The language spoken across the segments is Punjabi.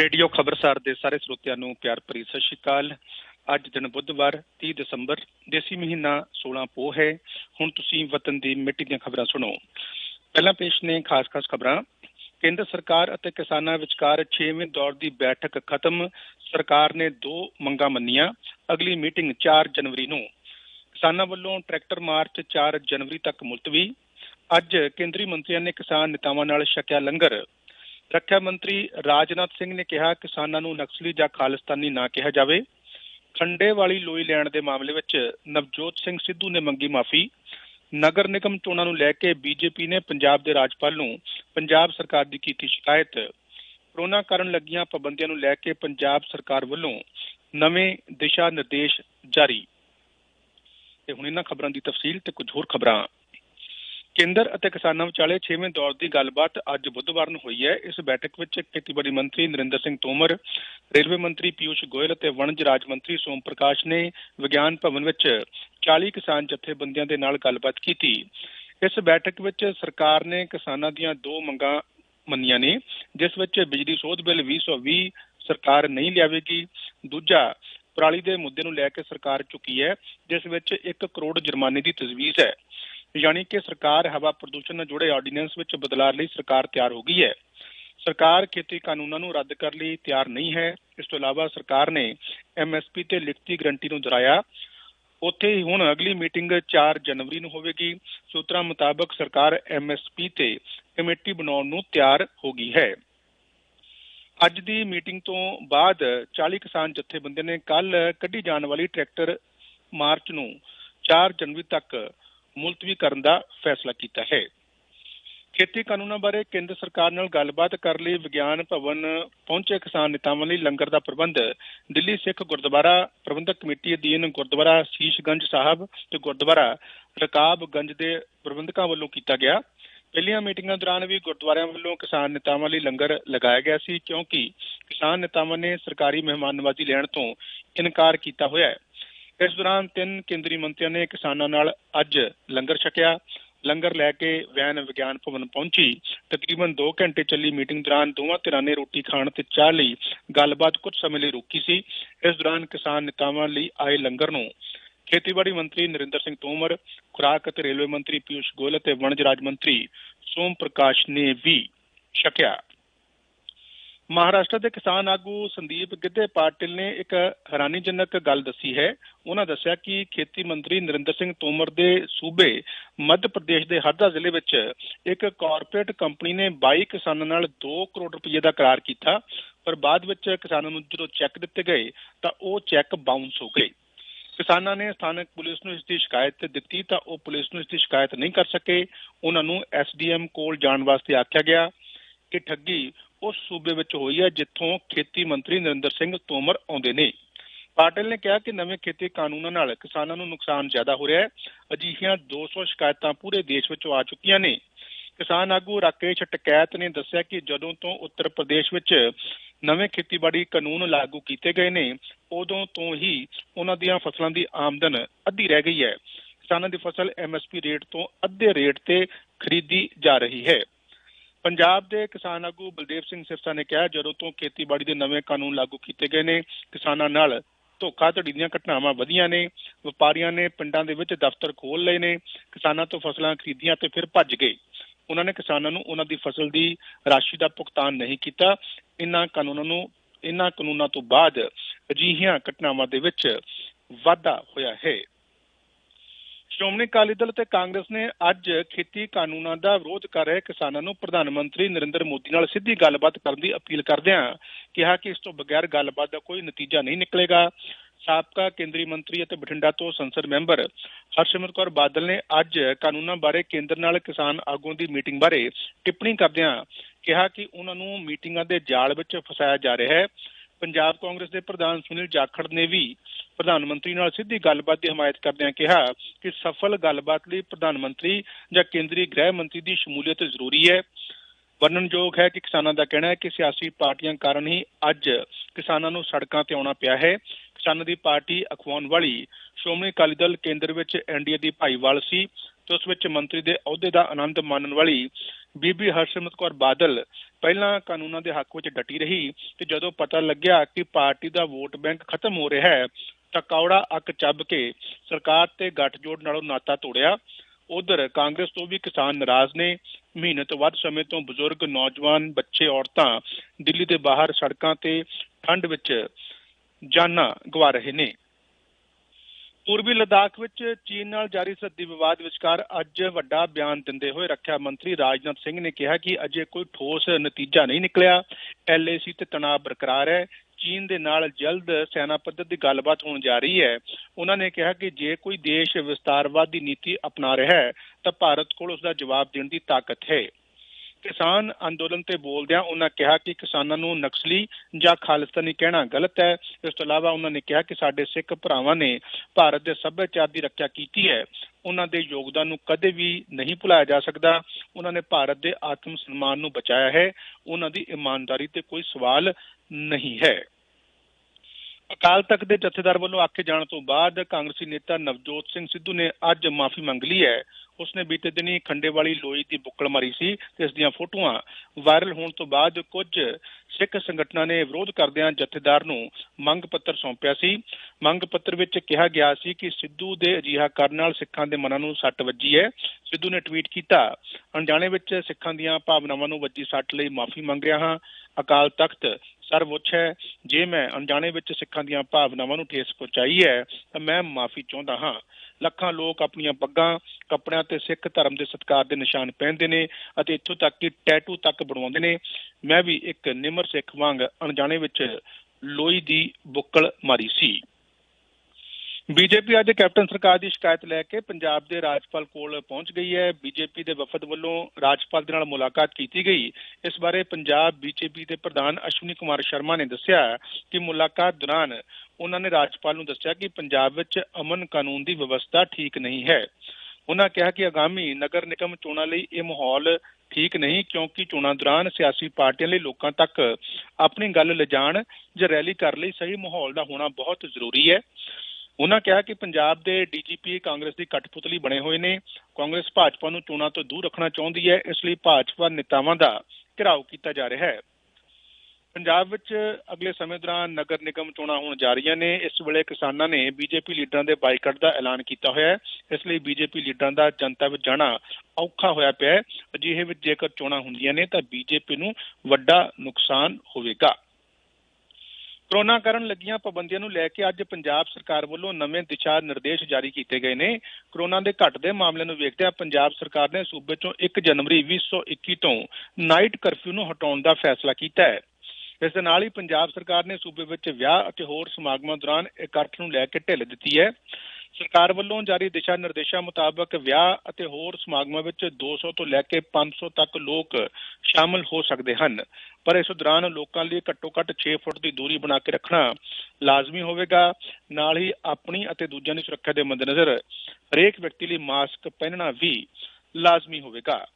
ਰੇਡੀਓ ਖਬਰਸਾਰ ਦੇ ਸਾਰੇ ਸਰੋਤਿਆਂ ਨੂੰ ਪਿਆਰ ਭਰੀ ਸਤਿ ਸ਼੍ਰੀ ਅਕਾਲ। ਅੱਜ ਦਿਨ ਬੁੱਧਵਾਰ 30 ਦਸੰਬਰ, ਦੇਸੀ ਮਹੀਨਾ 16 ਪੋਹ ਹੈ। ਹੁਣ ਤੁਸੀਂ ਵਤਨ ਦੀ ਮਿੱਟੀ ਦੀਆਂ ਖਬਰਾਂ ਸੁਣੋ। ਪਹਿਲਾਂ ਪੇਸ਼ ਨੇ ਖਾਸ-ਖਾਸ ਖਬਰਾਂ। ਕੇਂਦਰ ਸਰਕਾਰ ਅਤੇ ਕਿਸਾਨਾਂ ਵਿਚਕਾਰ 6ਵੇਂ ਦੌਰ ਦੀ ਬੈਠਕ ਖਤਮ। ਸਰਕਾਰ ਨੇ ਦੋ ਮੰਗਾਂ ਮੰਨੀਆਂ। ਅਗਲੀ ਮੀਟਿੰਗ 4 ਜਨਵਰੀ ਨੂੰ। ਕਿਸਾਨਾਂ ਵੱਲੋਂ ਟਰੈਕਟਰ ਮਾਰਚ 4 ਜਨਵਰੀ ਤੱਕ ਮੁਲਤਵੀ। ਅੱਜ ਕੇਂਦਰੀ ਮੰਤਰੀਆਂ ਨੇ ਕਿਸਾਨ ਨੇਤਾਵਾਂ ਨਾਲ ਛਕਿਆ ਲੰਗਰ। ਰੱਖਿਆ ਮੰਤਰੀ ਰਾਜਨਾਥ ਸਿੰਘ ਨੇ ਕਿਹਾ, ਕਿਸਾਨਾਂ ਨੂੰ ਨਕਸਲੀ ਜਾਂ ਖਾਲਿਸਤਾਨੀ ਨਾ ਕਿਹਾ ਜਾਵੇ। ਖੰਡੇ ਵਾਲੀ ਲੋਈ ਲੈਣ ਦੇ ਮਾਮਲੇ ਵਿੱਚ ਨਵਜੋਤ ਸਿੰਘ ਸਿੱਧੂ ਨੇ ਮੰਗੀ ਮਾਫੀ। ਨਗਰ ਨਿਗਮ ਚੋਣਾਂ ਨੂੰ ਲੈ ਕੇ ਬੀਜੇਪੀ ਨੇ ਪੰਜਾਬ ਦੇ ਰਾਜਪਾਲ ਨੂੰ ਪੰਜਾਬ ਸਰਕਾਰ ਦੀ ਕੀਤੀ ਸ਼ਿਕਾਇਤ। ਕਰੋਨਾ ਕਾਰਨ ਲੱਗੀਆਂ ਪਾਬੰਦੀਆਂ ਨੂੰ ਲੈ ਕੇ ਪੰਜਾਬ ਸਰਕਾਰ ਵੱਲੋਂ ਨਵੇਂ ਦਿਸ਼ਾ ਨਿਰਦੇਸ਼ ਜਾਰੀ। ਤੇ ਹੁਣ ਇਹਨਾਂ ਖਬਰਾਂ ਦੀ ਤਫਸੀਲ ਤੇ ਕੁਝ ਹੋਰ ਖਬਰਾਂ। ਕੇਂਦਰ ਅਤੇ ਕਿਸਾਨਾਂ ਵਿਚਾਲੇ 6ਵੇਂ ਦੌਰ ਦੀ ਗੱਲਬਾਤ ਅੱਜ ਬੁੱਧਵਾਰ ਨੂੰ ਹੋਈ ਹੈ। ਇਸ ਬੈਠਕ ਵਿੱਚ ਖੇਤੀਬਾੜੀ ਮੰਤਰੀ ਨਰਿੰਦਰ ਸਿੰਘ ਤੋਮਰ, ਰੇਲਵੇ ਮੰਤਰੀ ਪੀਯੂਸ਼ ਗੋਇਲ ਅਤੇ ਵਣਜ ਰਾਜ ਮੰਤਰੀ ਸੋਮ ਪ੍ਰਕਾਸ਼ ਨੇ ਵਿਗਿਆਨ ਭਵਨ ਵਿੱਚ 40 ਕਿਸਾਨ ਜਥੇਬੰਦੀਆਂ ਦੇ ਨਾਲ ਗੱਲਬਾਤ ਕੀਤੀ। ਇਸ ਬੈਠਕ ਵਿੱਚ ਸਰਕਾਰ ਨੇ ਕਿਸਾਨਾਂ ਦੀਆਂ ਦੋ ਮੰਗਾਂ ਮੰਨੀਆਂ ਨੇ, ਜਿਸ ਵਿੱਚ ਬਿਜਲੀ ਸੋਧ ਬਿੱਲ 2020 ਸਰਕਾਰ ਨਹੀਂ ਲਿਆਵੇਗੀ। ਦੂਜਾ, ਪਰਾਲੀ ਦੇ ਮੁੱਦੇ ਨੂੰ ਲੈ ਕੇ ਸਰਕਾਰ ਚੁੱਕੀ ਹੈ, ਜਿਸ ਵਿੱਚ 1 ਕਰੋੜ ਜੁਰਮਾਨੇ ਦੀ ਤਜਵੀਜ਼ ਹੈ। ਯਾਨੀ ਕਿ ਸਰਕਾਰ ਹਵਾ ਪ੍ਰਦੂਸ਼ਣ ਨਾਲ ਜੁੜੇ ਆਰਡੀਨੈਂਸ ਵਿੱਚ ਬਦਲਾਅ ਲਈ ਸਰਕਾਰ ਤਿਆਰ ਹੋ ਗਈ ਹੈ। ਸਰਕਾਰ ਖੇਤੀ ਕਾਨੂੰਨਾਂ ਨੂੰ ਰੱਦ ਕਰਨ ਲਈ ਤਿਆਰ ਨਹੀਂ ਹੈ। ਇਸ ਤੋਂ ਇਲਾਵਾ ਸਰਕਾਰ ਨੇ ਐਮਐਸਪੀ ਤੇ ਲਿਖਤੀ ਗਰੰਟੀ ਨੂੰ ਦੁਹਰਾਇਆ। ਉੱਥੇ ਹੀ ਹੁਣ ਅਗਲੀ ਮੀਟਿੰਗ 4 ਜਨਵਰੀ ਨੂੰ ਹੋਵੇਗੀ। ਸੂਤਰਾਂ ਮੁਤਾਬਕ ਸਰਕਾਰ ਐਮਐਸਪੀ ਤੇ ਕਮੇਟੀ ਬਣਾਉਣ ਨੂੰ ਤਿਆਰ ਹੋ ਗਈ ਹੈ। ਅੱਜ ਦੀ ਮੀਟਿੰਗ ਤੋਂ ਬਾਅਦ 40 ਕਿਸਾਨ ਜਥੇਬੰਦੀਆਂ ਨੇ ਕੱਲ ਕੱਢੀ ਜਾਣ ਵਾਲੀ ਟਰੈਕਟਰ ਮਾਰਚ ਨੂੰ 4 ਜਨਵਰੀ ਤੱਕ ਮੁਲਤਵੀ ਕਰਨ ਦਾ ਫੈਸਲਾ ਕੀਤਾ ਹੈ। ਖੇਤੀ ਕਾਨੂੰਨਾਂ ਬਾਰੇ ਕੇਂਦਰ ਸਰਕਾਰ ਨਾਲ ਗੱਲਬਾਤ ਕਰਨ ਲਈ ਵਿਗਿਆਨ ਭਵਨ ਪਹੁੰਚੇ ਕਿਸਾਨ ਨੇਤਾਵਾਂ ਲਈ ਲੰਗਰ ਦਾ ਪ੍ਰਬੰਧ, ਦਿੱਲੀ ਸਿੱਖ ਗੁਰਦੁਆਰਾ ਪ੍ਰਬੰਧਕ ਕਮੇਟੀ ਅਧੀਨ ਗੁਰਦੁਆਰਾ ਸ਼ੀਸ਼ਗੰਜ ਸਾਹਿਬ ਤੇ ਗੁਰਦੁਆਰਾ ਰਕਾਬਗੰਜ ਦੇ ਪ੍ਰਬੰਧਕਾਂ ਵੱਲੋਂ ਕੀਤਾ ਗਿਆ। ਪਹਿਲੀਆਂ ਮੀਟਿੰਗਾਂ ਦੌਰਾਨ ਵੀ ਗੁਰਦੁਆਰਿਆਂ ਵੱਲੋਂ ਕਿਸਾਨ ਨੇਤਾਵਾਂ ਲਈ ਲੰਗਰ ਲਗਾਇਆ ਗਿਆ ਸੀ, ਕਿਉਂਕਿ ਕਿਸਾਨ ਨੇਤਾਵਾਂ ਨੇ ਸਰਕਾਰੀ ਮਹਿਮਾਨ ਨਵਾਜ਼ੀ ਲੈਣ ਤੋਂ ਇਨਕਾਰ ਕੀਤਾ ਹੋਇਆ ਹੈ। ਇਸ ਦੌਰਾਨ ਤਿੰਨ ਕੇਂਦਰੀ ਮੰਤਰੀਆਂ ਨੇ ਕਿਸਾਨਾਂ ਨਾਲ ਅੱਜ ਲੰਗਰ ਛਕਿਆ। ਲੰਗਰ ਲੈ ਕੇ ਵੈਨ ਵਿਗਿਆਨ ਭਵਨ ਪਹੁੰਚੀ। ਤਕਰੀਬਨ 2 ਘੰਟੇ ਚੱਲੀ ਮੀਟਿੰਗ ਦੌਰਾਨ ਦੋਵਾਂ ਧਿਰਾਂ ਨੇ ਰੋਟੀ ਖਾਣ ਤੇ ਚਾਹ ਲਈ। ਗੱਲਬਾਤ ਕੁਝ ਸਮੇਂ ਲਈ ਰੋਕੀ ਸੀ। ਇਸ ਦੌਰਾਨ ਕਿਸਾਨ ਨੇਤਾਵਾਂ ਲਈ ਆਏ ਲੰਗਰ ਨੂੰ ਖੇਤੀਬਾੜੀ ਮੰਤਰੀ ਨਰਿੰਦਰ ਸਿੰਘ ਤੋਮਰ, ਖੁਰਾਕ ਅਤੇ ਰੇਲਵੇ ਮੰਤਰੀ ਪਿਊਸ਼ ਗੋਇਲ ਅਤੇ ਵਣਜ ਰਾਜ ਮੰਤਰੀ ਸੋਮ ਪ੍ਰਕਾਸ਼ ਨੇ ਵੀ ਛਕਿਆ। ਮਹਾਰਾਸ਼ਟਰ ਦੇ ਕਿਸਾਨ ਆਗੂ ਸੰਦੀਪ ਗਿੱਧੇ ਪਾਟਿਲ ਨੇ ਇੱਕ ਹੈਰਾਨੀਜਨਕ ਗੱਲ ਦੱਸੀ ਹੈ। ਉਹਨਾਂ ਦੱਸਿਆ ਕਿ ਖੇਤੀ ਮੰਤਰੀ ਨਰਿੰਦਰ ਸਿੰਘ ਤੋਮਰ ਦੇ ਸੂਬੇ ਮੱਧ ਪ੍ਰਦੇਸ਼ ਦੇ ਹਰਦਾ ਜ਼ਿਲ੍ਹੇ ਵਿੱਚ ਇੱਕ ਕਾਰਪੋਰੇਟ ਕੰਪਨੀ ਨੇ 22 ਕਿਸਾਨਾਂ ਨਾਲ 2 ਕਰੋੜ ਰੁਪਏ ਦਾ ਕਰਾਰ ਕੀਤਾ, ਪਰ ਬਾਅਦ ਵਿੱਚ ਕਿਸਾਨਾਂ ਨੂੰ ਜਦੋਂ ਚੈੱਕ ਦਿੱਤੇ ਗਏ ਤਾਂ ਉਹ ਚੈੱਕ ਬਾਉਂਸ ਹੋ ਗਏ। ਕਿਸਾਨਾਂ ਨੇ ਸਥਾਨਕ ਪੁਲਿਸ ਨੂੰ ਇਸ ਦੀ ਸ਼ਿਕਾਇਤ ਦਿੱਤੀ ਤਾਂ ਉਹ ਪੁਲਿਸ ਨੂੰ ਇਸ ਦੀ ਸ਼ਿਕਾਇਤ ਨਹੀਂ ਕਰ ਸਕੇ। ਉਹਨਾਂ ਨੂੰ ਐਸਡੀਐਮ ਕੋਲ ਜਾਣ ਵਾਸਤੇ ਆਖਿਆ ਗਿਆ ਕਿ ਠੱਗੀ ਉਸ ਸੂਬੇ ਵਿੱਚ ਹੋਈ ਹੈ ਜਿੱਥੋਂ ਖੇਤੀ ਮੰਤਰੀ ਨਰਿੰਦਰ ਸਿੰਘ ਤੋਮਰ ਆਉਂਦੇ ਨੇ। ਪਾਟਿਲ ਨੇ ਕਿਹਾ ਕਿ ਨਵੇਂ ਖੇਤੀ ਕਾਨੂੰਨਾਂ ਨਾਲ ਕਿਸਾਨਾਂ ਨੂੰ ਨੁਕਸਾਨ ਜ਼ਿਆਦਾ ਹੋ ਰਿਹਾ ਹੈ। ਅਜਿਹੀਆਂ 200 ਸ਼ਿਕਾਇਤਾਂ ਪੂਰੇ ਦੇਸ਼ ਵਿੱਚੋਂ ਆ ਚੁੱਕੀਆਂ ਨੇ। ਕਿਸਾਨ ਆਗੂ ਰਾਕੇਸ਼ ਟਕੈਤ ਨੇ ਦੱਸਿਆ ਕਿ ਜਦੋਂ ਤੋਂ ਉੱਤਰ ਪ੍ਰਦੇਸ਼ ਵਿੱਚ ਨਵੇਂ ਖੇਤੀਬਾੜੀ ਕਾਨੂੰਨ ਲਾਗੂ ਕੀਤੇ ਗਏ ਨੇ, ਉਦੋਂ ਤੋਂ ਹੀ ਉਹਨਾਂ ਦੀਆਂ ਫਸਲਾਂ ਦੀ ਆਮਦਨ ਅੱਧੀ ਰਹਿ ਗਈ ਹੈ। ਕਿਸਾਨਾਂ ਦੀ ਫਸਲ ਐਮਐਸਪੀ ਰੇਟ ਤੋਂ ਅੱਧੇ ਰੇਟ ਤੇ ਖਰੀਦੀ ਜਾ ਰਹੀ ਹੈ। ਪੰਜਾਬ ਦੇ ਕਿਸਾਨ ਆਗੂ ਬਲਦੇਵ ਸਿੰਘ ਸਿਰਸਾ ਨੇ ਕਿਹਾ, ਜਦੋਂ ਤੋਂ ਖੇਤੀਬਾੜੀ ਦੇ ਨਵੇਂ ਕਾਨੂੰਨ ਲਾਗੂ ਕੀਤੇ ਗਏ ਨੇ, ਕਿਸਾਨਾਂ ਨਾਲ ਧੋਖਾਧੜੀ ਦੀਆਂ ਘਟਨਾਵਾਂ ਵਧੀਆਂ ਨੇ, ਵਪਾਰੀਆਂ ਨੇ ਪਿੰਡਾਂ ਦੇ ਵਿੱਚ ਦਫ਼ਤਰ ਖੋਲ ਲਏ ਨੇ, ਕਿਸਾਨਾਂ ਤੋਂ ਫਸਲਾਂ ਖਰੀਦੀਆਂ ਤੇ ਫਿਰ ਭੱਜ ਗਏ। ਉਹਨਾਂ ਨੇ ਕਿਸਾਨਾਂ ਨੂੰ ਉਹਨਾਂ ਦੀ ਫਸਲ ਦੀ ਰਾਸ਼ੀ ਦਾ ਭੁਗਤਾਨ ਨਹੀਂ ਕੀਤਾ। ਇਹਨਾਂ ਕਾਨੂੰਨਾਂ ਨੂੰ ਇਹਨਾਂ ਕਾਨੂੰਨਾਂ ਤੋਂ ਬਾਅਦ ਅਜਿਹੀਆਂ ਘਟਨਾਵਾਂ ਦੇ ਵਿੱਚ ਵਾਧਾ ਹੋਇਆ ਹੈ। ਸ਼੍ਰੋਮਣੀ ਅਕਾਲੀ ਦਲ ਤੇ ਕਾਂਗਰਸ ਨੇ ਅੱਜ ਖੇਤੀ ਕਾਨੂੰਨਾਂ ਦਾ ਵਿਰੋਧ ਕਰ ਰਹੇ ਕਿਸਾਨਾਂ ਨੂੰ ਪ੍ਰਧਾਨ ਮੰਤਰੀ ਨਰਿੰਦਰ ਮੋਦੀ ਨਾਲ ਸਿੱਧੀ ਗੱਲਬਾਤ ਕਰਨ ਦੀ ਅਪੀਲ ਕਰਦਿਆਂ ਕਿਹਾ ਕਿ ਇਸ ਤੋਂ ਬਗੈਰ ਗੱਲਬਾਤ ਦਾ ਕੋਈ ਨਤੀਜਾ ਨਹੀਂ ਨਿਕਲੇਗਾ। ਸਾਬਕਾ ਕੇਂਦਰੀ ਮੰਤਰੀ ਅਤੇ ਬਠਿੰਡਾ ਤੋਂ ਸੰਸਦ ਮੈਂਬਰ ਹਰਸਿਮਰਤ ਕੌਰ ਬਾਦਲ ਨੇ ਅੱਜ ਕਾਨੂੰਨਾਂ ਬਾਰੇ ਕੇਂਦਰ ਨਾਲ ਕਿਸਾਨ ਆਗੂਆਂ ਦੀ ਮੀਟਿੰਗ ਬਾਰੇ ਟਿੱਪਣੀ ਕਰਦਿਆਂ ਕਿਹਾ ਕਿ ਉਹਨਾਂ ਨੂੰ ਮੀਟਿੰਗਾਂ ਦੇ ਜਾਲ ਵਿੱਚ ਫਸਾਇਆ ਜਾ ਰਿਹਾ ਹੈ। ਪੰਜਾਬ ਕਾਂਗਰਸ ਦੇ ਪ੍ਰਧਾਨ ਸੁਨੀਲ ਜਾਖੜ ਨੇ ਵੀ ਪ੍ਰਧਾਨ ਮੰਤਰੀ ਨਾਲ ਸਿੱਧੀ ਗੱਲਬਾਤ ਦੀ ਹਮਾਇਤ ਕਰਦਿਆਂ ਕਿਹਾ ਕਿ ਸਫਲ ਗੱਲਬਾਤ ਲਈ ਪ੍ਰਧਾਨ ਮੰਤਰੀ ਜਾਂ ਕੇਂਦਰੀ ਗ੍ਰਹਿ ਮੰਤਰੀ ਦੀ ਸ਼ਮੂਲੀਅਤ ਜ਼ਰੂਰੀ ਹੈ। ਵਰਣਨਯੋਗ ਹੈ ਕਿ ਕਿਸਾਨਾਂ ਦਾ ਕਹਿਣਾ ਹੈ ਕਿ ਸਿਆਸੀ ਪਾਰਟੀਆਂ ਕਾਰਨ ਹੀ ਅੱਜ ਕਿਸਾਨਾਂ ਨੂੰ ਸੜਕਾਂ ਤੇ ਆਉਣਾ ਪਿਆ ਹੈ। ਕਿਸਾਨਾਂ ਦੀ ਪਾਰਟੀ ਅਖਵਾਉਣ ਵਾਲੀ ਸ਼੍ਰੋਮਣੀ ਅਕਾਲੀ ਦਲ ਕੇਂਦਰ ਵਿੱਚ ਐਨਡੀਏ ਦੀ ਭਾਈਵਾਲ ਸੀ ਤੇ ਉਸ ਵਿੱਚ ਮੰਤਰੀ ਦੇ ਅਹੁਦੇ ਦਾ ਆਨੰਦ ਮਾਣਨ ਵਾਲੀ ਬੀਬੀ ਹਰਸਿਮਰਤ ਕੌਰ ਬਾਦਲ ਪਹਿਲਾਂ ਕਾਨੂੰਨਾਂ ਦੇ ਹੱਕ ਵਿੱਚ ਡਟੀ ਰਹੀ ਤੇ ਜਦੋਂ ਪਤਾ ਲੱਗਿਆ ਕਿ ਪਾਰਟੀ ਦਾ ਵੋਟ ਬੈਂਕ ਖਤਮ ਹੋ ਰਿਹਾ ਹੈ ਟਕੌੜਾ ਅੱਕ ਚੱਬ ਕੇ ਸਰਕਾਰ ਤੇ ਗੱਠਜੋੜ ਨਾਲੋਂ ਨਾਤਾ ਤੋੜਿਆ। ਉਧਰ ਕਾਂਗਰਸ ਤੋਂ ਵੀ ਕਿਸਾਨ ਨਾਰਾਜ਼ ਨੇ। ਮਹੀਨੇ ਤੋਂ ਵੱਧ ਸਮੇਂ ਤੋਂ ਬਜ਼ੁਰਗ, ਨੌਜਵਾਨ, ਬੱਚੇ, ਔਰਤਾਂ ਦਿੱਲੀ ਦੇ ਬਾਹਰ ਸੜਕਾਂ ਤੇ ਠੰਡ ਵਿੱਚ ਜਾਨਾਂ ਗਵਾ ਰਹੇ ਨੇ। ਪੂਰਬੀ ਲਦਾਖ ਵਿੱਚ ਚੀਨ ਨਾਲ ਜਾਰੀ ਸਰਦੀ ਵਿਵਾਦ ਵਿਚਕਾਰ ਅੱਜ ਵੱਡਾ ਬਿਆਨ ਦਿੰਦੇ ਹੋਏ ਰੱਖਿਆ ਮੰਤਰੀ ਰਾਜਨਾਥ ਸਿੰਘ ਨੇ ਕਿਹਾ ਕਿ ਅਜੇ ਕੋਈ ਠੋਸ ਨਤੀਜਾ ਨਹੀਂ ਨਿਕਲਿਆ। ਐਲਏਸੀ ਤੇ ਤਣਾਅ ਬਰਕਰਾਰ ਹੈ। ਚੀਨ ਦੇ ਨਾਲ ਜਲਦ ਸੈਨਾ ਪੱਧਰ ਦੀ ਗੱਲਬਾਤ ਹੋਣ ਜਾ ਰਹੀ ਹੈ। ਉਹਨਾਂ ਨੇ ਕਿਹਾ ਕਿ ਜੇ ਕੋਈ ਦੇਸ਼ ਵਿਸਤਾਰਵਾਦੀ ਨੀਤੀ ਅਪਣਾ ਰਿਹਾ ਹੈ, ਤਾਂ ਭਾਰਤ ਕੋਲ ਉਸ ਦਾ ਜਵਾਬ ਦੇਣ ਦੀ ਤਾਕਤ ਹੈ। ਕਿਸਾਨ ਅੰਦੋਲਨ ਤੇ ਬੋਲਦਿਆਂ ਉਹਨਾਂ ਕਿਹਾ ਕਿ ਕਿਸਾਨਾਂ ਨੂੰ ਨਕਸਲੀ ਜਾਂ ਖਾਲਿਸਤਾਨੀ ਕਹਿਣਾ ਗਲਤ ਹੈ। ਇਸ ਤੋਂ ਇਲਾਵਾ ਉਹਨਾਂ ਨੇ ਕਿਹਾ ਕਿ ਸਾਡੇ ਸਿੱਖ ਭਰਾਵਾਂ ਨੇ ਭਾਰਤ ਦੇ ਸੱਭਿਆਚਾਰ ਦੀ ਰੱਖਿਆ ਕੀਤੀ ਹੈ। ਉਹਨਾਂ ਦੇ ਯੋਗਦਾਨ ਨੂੰ ਕਦੇ ਵੀ ਨਹੀਂ ਭੁਲਾਇਆ ਜਾ ਸਕਦਾ। ਉਹਨਾਂ ਨੇ ਭਾਰਤ ਦੇ ਆਤਮ ਸਨਮਾਨ ਨੂੰ ਬਚਾਇਆ ਹੈ। ਉਹਨਾਂ ਦੀ ਇਮਾਨਦਾਰੀ ਤੇ ਕੋਈ ਸਵਾਲ ਨਹੀਂ ਹੈ। ਅਕਾਲ ਤਖਤ ਦੇ ਜਥੇਦਾਰ ਵੱਲੋਂ ਆਖੇ ਜਾਣ ਤੋਂ ਬਾਅਦ ਕਾਂਗਰਸੀ ਨੇਤਾ ਨਵਜੋਤ ਸਿੰਘ ਸਿੱਧੂ ਨੇ ਅੱਜ ਮਾਫੀ ਮੰਗ ਲਈ ਹੈ। ਉਸਨੇ ਬੀਤੇ ਦਿਨੀ ਖੰਡੇ ਵਾਲੀ ਲੋਈ ਦੀ ਬੁੱਕਲ ਮਾਰੀ ਸੀ ਤੇ ਇਸ ਦੀਆਂ ਫੋਟੋਆਂ ਵਾਇਰਲ ਹੋਣ ਤੋਂ ਬਾਅਦ ਕੁਝ ਸਿੱਖ ਸੰਗਠਨਾਂ ਨੇ ਵਿਰੋਧ ਕਰਦਿਆਂ ਜਥੇਦਾਰ ਨੂੰ ਮੰਗ ਪੱਤਰ ਸੌਂਪਿਆ ਸੀ। ਮੰਗ ਪੱਤਰ ਵਿੱਚ ਕਿਹਾ ਗਿਆ ਸੀ ਕਿ ਸਿੱਧੂ ਦੇ ਅਜੀਹਾ ਕਰਨ ਨਾਲ ਸਿੱਖਾਂ ਦੇ ਮਨਾਂ ਨੂੰ ਸੱਟ ਵੱਜੀ ਹੈ। ਸਿੱਧੂ ਨੇ ਟਵੀਟ ਕੀਤਾ, ਅਣਜਾਣੇ ਵਿੱਚ ਸਿੱਖਾਂ ਦੀਆਂ ਭਾਵਨਾਵਾਂ ਨੂੰ ਵੱਜੀ ਸੱਟ ਲਈ ਮਾਫੀ ਮੰਗ ਰਿਹਾ ਹਾਂ। ਅਕਾਲ ਤਖਤ ਸਰਵਉੱਚ ਹੈ। ਜੇ ਮੈਂ ਅਣਜਾਣੇ ਵਿੱਚ ਸਿੱਖਾਂ ਦੀਆਂ ਭਾਵਨਾਵਾਂ ਨੂੰ ਠੇਸ ਪਹੁੰਚਾਈ ਹੈ ਤਾਂ ਮੈਂ ਮਾਫੀ ਚਾਹੁੰਦਾ ਹਾਂ। ਲੱਖਾਂ ਲੋਕ ਆਪਣੀਆਂ ਪੱਗਾਂ, ਕੱਪੜਿਆਂ ਤੇ ਸਿੱਖ ਧਰਮ ਦੇ ਸਤਕਾਰ ਦੇ ਨਿਸ਼ਾਨ ਪਹਿਨਦੇ ਨੇ ਅਤੇ ਇੱਥੋਂ ਤੱਕ ਕਿ ਟੈਟੂ ਤੱਕ ਬਣਵਾਉਂਦੇ ਨੇ। ਮੈਂ ਵੀ ਇੱਕ ਨਿਮਰ ਸਿੱਖ ਵਾਂਗ ਅਣਜਾਣੇ ਵਿੱਚ ਲੋਈ ਦੀ ਬੁੱਕਲ ਮਾਰੀ ਸੀ। ਬੀਜੇਪੀ ਅੱਜ ਕੈਪਟਨ ਸਰਕਾਰ ਦੀ ਸ਼ਿਕਾਇਤ ਲੈ ਕੇ ਪੰਜਾਬ ਦੇ ਰਾਜਪਾਲ ਕੋਲ ਪਹੁੰਚ ਗਈ ਹੈ। ਬੀਜੇਪੀ ਦੇ ਵਫਦ ਵੱਲੋਂ ਰਾਜਪਾਲ ਦੇ ਨਾਲ ਮੁਲਾਕਾਤ ਕੀਤੀ ਗਈ। ਇਸ ਬਾਰੇ ਪੰਜਾਬ ਬੀਜੇਪੀ ਦੇ ਪ੍ਰਧਾਨ ਅਸ਼ਵਨੀ ਕੁਮਾਰ ਸ਼ਰਮਾ ਨੇ ਦੱਸਿਆ ਕਿ ਮੁਲਾਕਾਤ ਦੌਰਾਨ ਉਹਨਾਂ ਨੇ ਰਾਜਪਾਲ ਨੂੰ ਦੱਸਿਆ ਕਿ ਪੰਜਾਬ ਵਿੱਚ ਅਮਨ ਕਾਨੂੰਨ ਦੀ ਵਿਵਸਥਾ ਠੀਕ ਨਹੀਂ ਹੈ। ਉਹਨਾਂ ਕਿਹਾ ਕਿ ਆਗਾਮੀ ਨਗਰ ਨਿਗਮ ਚੋਣਾਂ ਲਈ ਇਹ ਮਾਹੌਲ ਠੀਕ ਨਹੀਂ ਕਿਉਂਕਿ ਚੋਣਾਂ ਦੌਰਾਨ ਸਿਆਸੀ ਪਾਰਟੀਆਂ ਲਈ ਲੋਕਾਂ ਤੱਕ ਆਪਣੀ ਗੱਲ ਲਿਜਾਣ ਜਾਂ ਰੈਲੀ ਕਰਨ ਲਈ ਸਹੀ ਮਾਹੌਲ ਦਾ ਹੋਣਾ ਬਹੁਤ ਜ਼ਰੂਰੀ ਹੈ। ਉਹਨਾਂ ਕਿਹਾ ਕਿ ਪੰਜਾਬ ਦੇ ਡੀਜੀਪੀ, ਕਾਂਗਰਸ ਦੀ ਕਠਪੁਤਲੀ ਬਣੇ ਹੋਏ ਨੇ। ਕਾਂਗਰਸ ਭਾਜਪਾ ਨੂੰ ਚੋਣਾਂ ਤੋਂ ਦੂਰ ਰੱਖਣਾ ਚਾਹੁੰਦੀ ਹੈ, ਇਸ ਲਈ ਭਾਜਪਾ ਨੇਤਾਵਾਂ ਦਾ ਘਿਰਾਓ ਕੀਤਾ ਜਾ ਰਿਹਾ ਹੈ। ਪੰਜਾਬ ਵਿੱਚ ਅਗਲੇ ਸਮੇਂ ਦੌਰਾਨ ਨਗਰ ਨਿਗਮ ਚੋਣਾਂ ਹੋਣ ਜਾ ਰਹੀਆਂ ਨੇ। ਇਸ ਵੇਲੇ ਕਿਸਾਨਾਂ ਨੇ ਬੀਜੇਪੀ ਲੀਡਰਾਂ ਦੇ ਬਾਈਕਾਟ ਦਾ ਐਲਾਨ ਕੀਤਾ ਹੋਇਆ ਹੈ। ਇਸ ਲਈ ਬੀਜੇਪੀ ਲੀਡਰਾਂ ਦਾ ਜਨਤਾ ਵਿੱਚ ਜਾਣਾ ਔਖਾ ਹੋਇਆ ਪਿਆ ਹੈ। ਅਜਿਹੇ ਵਿੱਚ ਜੇਕਰ ਚੋਣਾਂ ਹੁੰਦੀਆਂ ਨੇ ਤਾਂ ਬੀਜੇਪੀ ਨੂੰ ਵੱਡਾ ਨੁਕਸਾਨ ਹੋਵੇਗਾ। ਕਰੋਨਾ ਕਾਰਨ ਲੱਗੀਆਂ ਪਾਬੰਦੀਆਂ ਨੂੰ ਲੈ ਕੇ ਅੱਜ ਪੰਜਾਬ ਸਰਕਾਰ ਵੱਲੋਂ ਨਵੇਂ ਦਿਸ਼ਾ ਨਿਰਦੇਸ਼ ਜਾਰੀ ਕੀਤੇ ਗਏ ਨੇ। ਕਰੋਨਾ ਦੇ ਘਟਦੇ ਮਾਮਲੇ ਨੂੰ ਵੇਖਦਿਆਂ ਪੰਜਾਬ ਸਰਕਾਰ ਨੇ ਸੂਬੇ ਚੋਂ 1 ਜਨਵਰੀ 2021 ਤੋਂ ਨਾਈਟ ਕਰਫਿਊ ਨੂੰ ਹਟਾਉਣ ਦਾ ਫੈਸਲਾ ਕੀਤਾ ਹੈ। ਇਸ ਦੇ ਨਾਲ ਹੀ ਪੰਜਾਬ ਸਰਕਾਰ ਨੇ ਸੂਬੇ ਵਿੱਚ ਵਿਆਹ ਅਤੇ ਹੋਰ ਸਮਾਗਮਾਂ ਦੌਰਾਨ ਇਕੱਠ ਨੂੰ ਲੈ ਕੇ ਢਿੱਲ ਦਿੱਤੀ ਹੈ। ਸਰਕਾਰ ਵੱਲੋਂ ਜਾਰੀ ਦਿਸ਼ਾ ਨਿਰਦੇਸ਼ਾਂ ਮੁਤਾਬਕ ਵਿਆਹ ਅਤੇ ਹੋਰ ਸਮਾਗਮਾਂ ਵਿੱਚ 200 ਤੋਂ ਲੈ ਕੇ 500 ਤੱਕ ਲੋਕ ਸ਼ਾਮਲ ਹੋ ਸਕਦੇ ਹਨ। ਪਰ ਇਸ ਦੌਰਾਨ ਲੋਕਾਂ ਲਈ ਘੱਟੋ-ਘੱਟ 6 ਫੁੱਟ ਦੀ ਦੂਰੀ ਬਣਾ ਕੇ ਰੱਖਣਾ ਲਾਜ਼ਮੀ ਹੋਵੇਗਾ। ਨਾਲ ਹੀ ਆਪਣੀ ਅਤੇ ਦੂਜਿਆਂ ਦੀ ਸੁਰੱਖਿਆ ਦੇ ਮੱਦੇਨਜ਼ਰ ਹਰੇਕ ਵਿਅਕਤੀ ਲਈ ਮਾਸਕ ਪਹਿਨਣਾ ਵੀ ਲਾਜ਼ਮੀ ਹੋਵੇਗਾ।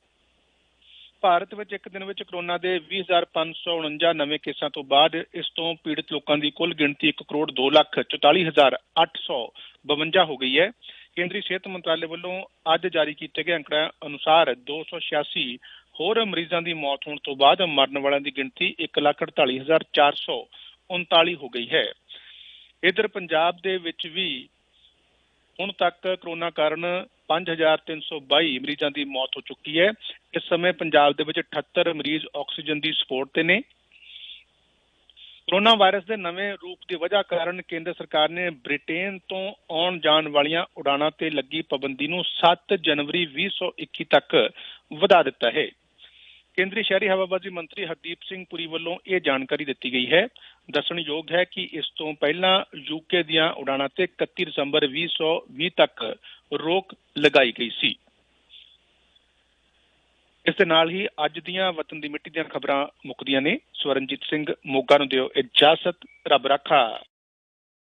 ਭਾਰਤ ਵਿੱਚ ਇੱਕ ਦਿਨ ਵਿੱਚ ਕੋਰੋਨਾ ਦੇ 20549 ਨਵੇਂ ਕੇਸਾਂ ਤੋਂ ਬਾਅਦ ਇਸ ਤੋਂ ਪੀੜਤ ਲੋਕਾਂ ਦੀ ਕੁੱਲ ਗਿਣਤੀ 1 ਕਰੋੜ 2 ਲੱਖ 44852 ਹੋ ਗਈ ਹੈ। ਕੇਂਦਰੀ ਸਿਹਤ ਮੰਤਰਾਲੇ ਵੱਲੋਂ ਅੱਜ ਜਾਰੀ ਕੀਤੇ ਗਏ ਅੰਕੜਿਆਂ ਅਨੁਸਾਰ 286 ਹੋਰ ਮਰੀਜ਼ਾਂ ਦੀ ਮੌਤ ਹੋਣ ਤੋਂ ਬਾਅਦ ਮਰਨ ਵਾਲਿਆਂ ਦੀ ਗਿਣਤੀ 148439 ਹੋ ਗਈ ਹੈ। ਇਧਰ ਪੰਜਾਬ ਦੇ ਵਿੱਚ ਵੀ ਹੁਣ ਤੱਕ ਕਰੋਨਾ ਕਾਰਨ 5322 ਮਰੀਜ਼ਾਂ ਦੀ ਮੌਤ ਹੋ ਚੁੱਕੀ ਹੈ। ਇਸ ਸਮੇਂ ਪੰਜਾਬ ਦੇ ਵਿੱਚ 78 ਮਰੀਜ਼ ਆਕਸੀਜਨ ਦੀ ਸਪੋਰਟ ਤੇ ਨੇ। ਕਰੋਨਾ ਵਾਇਰਸ ਦੇ ਨਵੇਂ ਰੂਪ ਦੀ ਵਜ੍ਹਾ ਕਾਰਨ ਕੇਂਦਰ ਸਰਕਾਰ ਨੇ ਬ੍ਰਿਟੇਨ ਤੋਂ ਆਉਣ ਜਾਣ ਵਾਲੀਆਂ ਉਡਾਣਾਂ ਤੇ ਲੱਗੀ ਪਾਬੰਦੀ ਨੂੰ 7 ਜਨਵਰੀ 2021 ਤੱਕ ਵਧਾ ਦਿੱਤਾ ਹੈ। ਕੇਂਦਰੀ ਸ਼ਹਿਰੀ ਹਵਾਬਾਜ਼ੀ ਮੰਤਰੀ ਹਰਦੀਪ ਸਿੰਘ ਪੁਰੀ ਵੱਲੋਂ ਇਹ ਜਾਣਕਾਰੀ ਦਿੱਤੀ ਗਈ ਹੈ। ਦੱਸਣਯੋਗ ਹੈ ਕਿ ਇਸ ਤੋਂ ਪਹਿਲਾਂ ਯੂਕੇ ਦੀਆਂ ਉਡਾਣਾਂ ਤੇ 31 ਦਸੰਬਰ 2020 ਤੱਕ ਰੋਕ ਲਗਾਈ ਗਈ ਸੀ। ਇਸ ਦੇ ਨਾਲ ਹੀ ਅੱਜ ਦੀਆਂ ਵਤਨ ਦੀ ਮਿੱਟੀ ਦੀਆਂ ਖਬਰਾਂ ਮੁੱਕਦੀਆਂ ਨੇ। ਸਵਰਨਜੀਤ ਸਿੰਘ ਮੋਗਾ ਨੂੰ ਦਿਓ ਇਜਾਜ਼ਤ। ਰੱਬ ਰੱਖਾ।